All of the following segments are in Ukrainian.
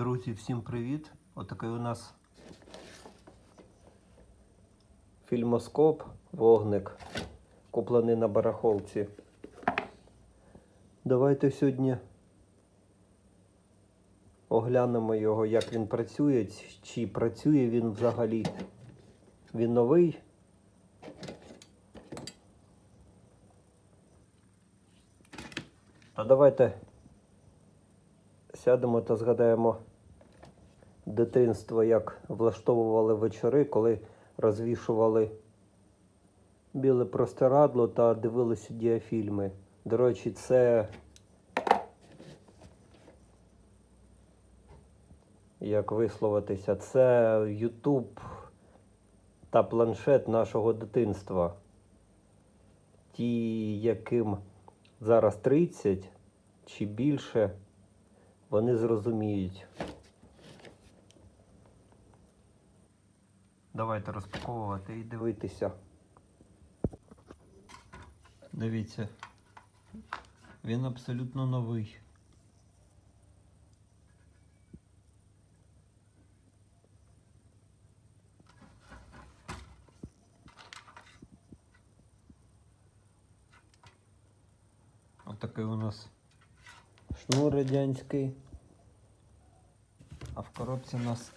Друзі, всім привіт! Отакий у нас фільмоскоп, вогник, куплений на барахолці. Давайте сьогодні оглянемо його, як він працює, чи працює він взагалі. Він новий. А давайте сядемо та згадаємо дитинство, як влаштовували вечори, коли розвішували біле простирадло та дивилися діафільми. До речі, це як висловитися, це Ютуб та планшет нашого дитинства. Ті, яким зараз 30 чи більше, вони зрозуміють. Давайте розпаковувати і дивитися. Дивіться. Він абсолютно новий. Отакий у нас шнур радянський. А в коробці у нас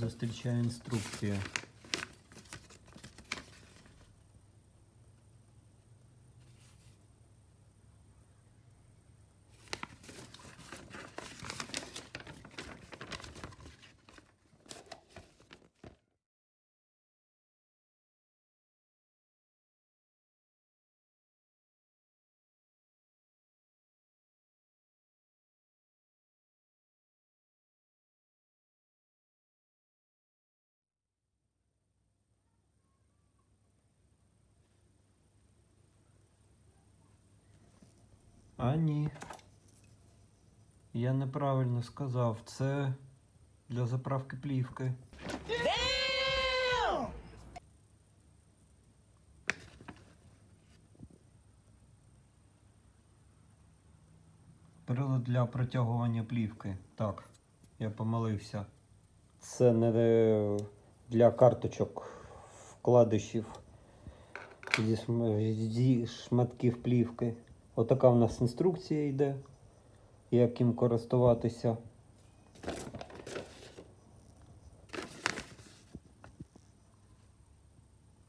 зустрічає інструкція. А ні. Я неправильно сказав. Це для заправки плівки. Прилад для протягування плівки. Так, я помилився. Це не для карточок вкладишів зі шматків плівки. Отака в нас інструкція йде, як їм користуватися.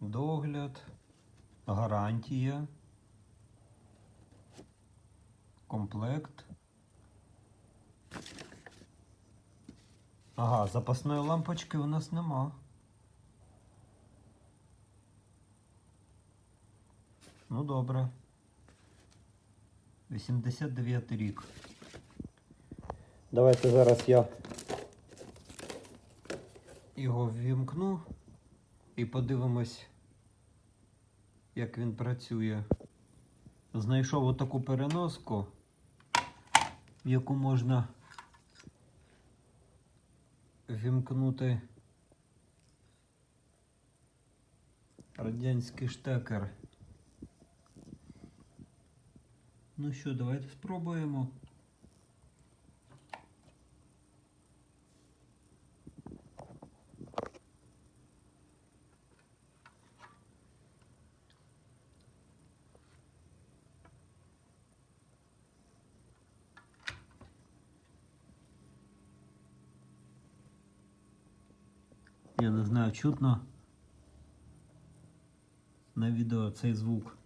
Догляд, гарантія, комплект. Ага, запасної лампочки у нас нема. Ну добре. 89 рік. Давайте зараз я його ввімкну і подивимось, як він працює. Знайшов отаку переноску, яку можна вімкнути радянський штекер. Ну що, давайте спробуємо. Я не знаю, чутно на відео цей звук.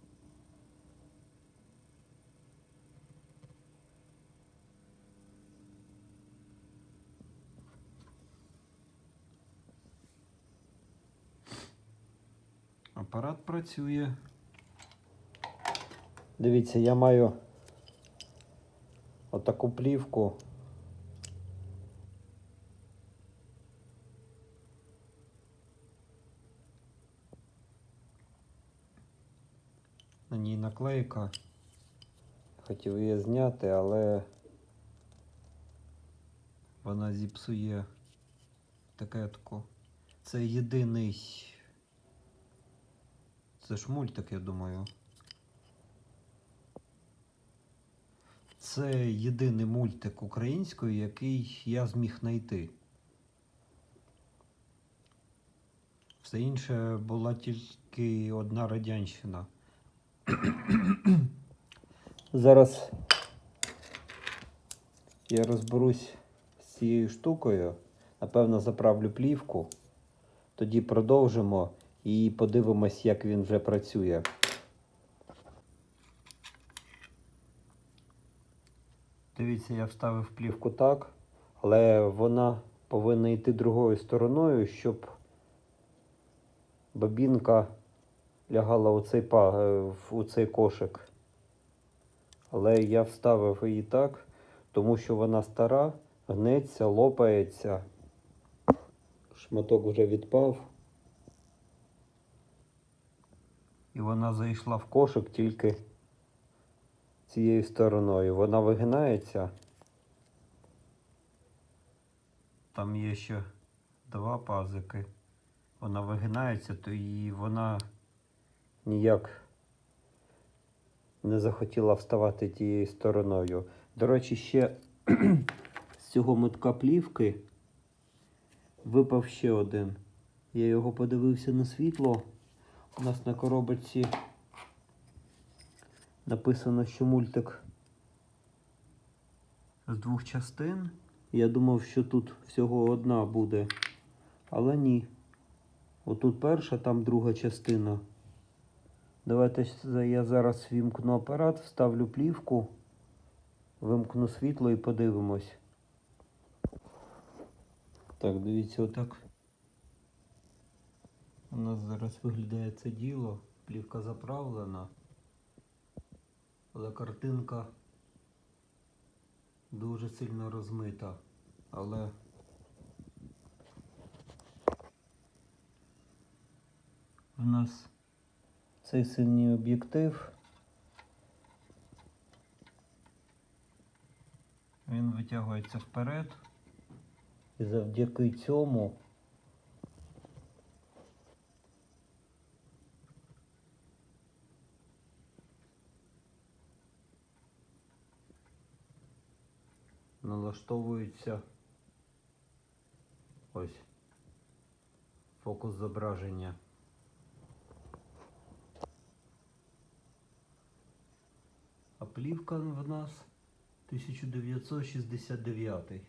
Апарат працює. Дивіться, я маю отаку плівку. На ній наклейка. Хотів її зняти, але вона зіпсує такетку. Це єдиний. Це ж мультик, я думаю. Це єдиний мультик українською, який я зміг знайти. Все інше була тільки одна радянщина. Зараз я розберусь з цією штукою. Напевно, заправлю плівку. Тоді продовжимо і подивимось, як він вже працює. Дивіться, я вставив плівку так, але вона повинна йти другою стороною, щоб бобінка лягала у цей, е, у цей кошик. Але я вставив її так, тому що вона стара, гнеться, лопається. Шматок вже відпав. І вона зайшла в кошик тільки цією стороною. Вона вигинається. Там є ще два пазики. Вона вигинається, то і вона ніяк не захотіла вставати тією стороною. До речі, ще з цього мотка плівки випав ще один. Я його подивився на світло. У нас на коробочці написано, що мультик з двох частин. Я думав, що тут всього одна буде, але ні. Отут перша, там друга частина. Давайте я зараз вімкну апарат, вставлю плівку, вимкну світло і подивимось. Так, дивіться, отак. У нас зараз виглядає це діло. Плівка заправлена. Але картинка дуже сильно розмита. Але в нас цей синій об'єктив. Він витягується вперед. І завдяки цьому налаштовується ось фокус зображення. А плівка в нас 1969.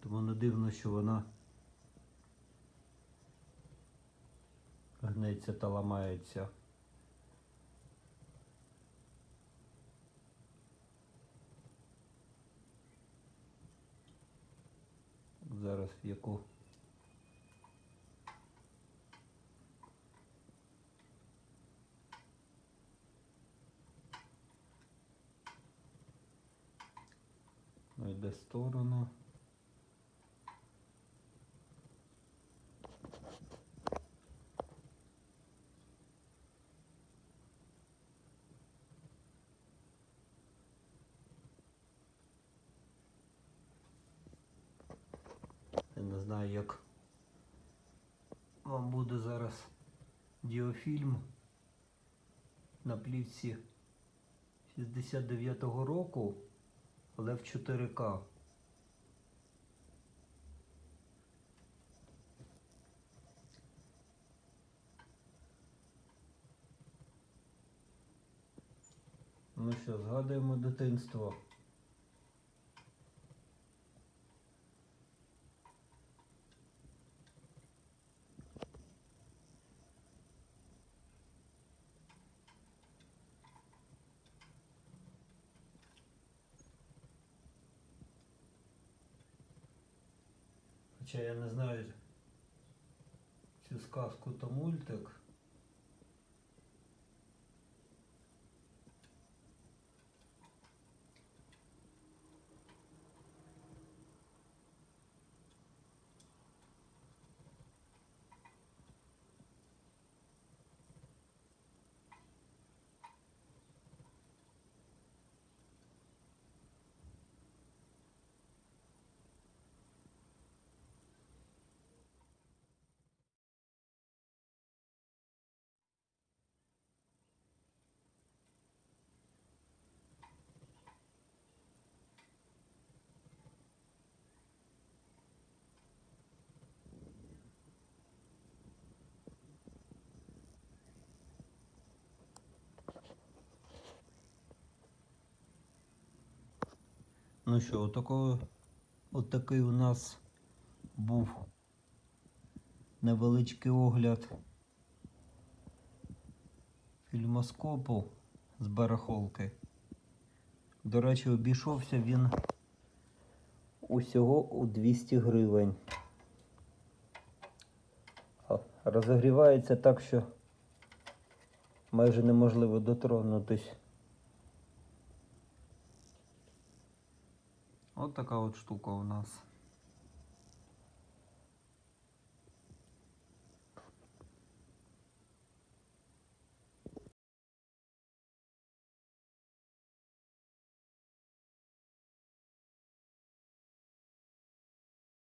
Тому не дивно, що вона гнеться та ламається. Зараз яку Ну, йде сторону. Я не знаю, як вам буде зараз діофільм на плівці 69-го року, але в 4К. Ну що, згадуємо дитинство. Хоча я не знаю цю сказку то мультик. Ну що, отако, от такий у нас був невеличкий огляд фільмоскопу з барахолки. До речі, обійшовся він усього у 200 гривень. Розогрівається так, що майже неможливо дотронутись. От така от штука у нас.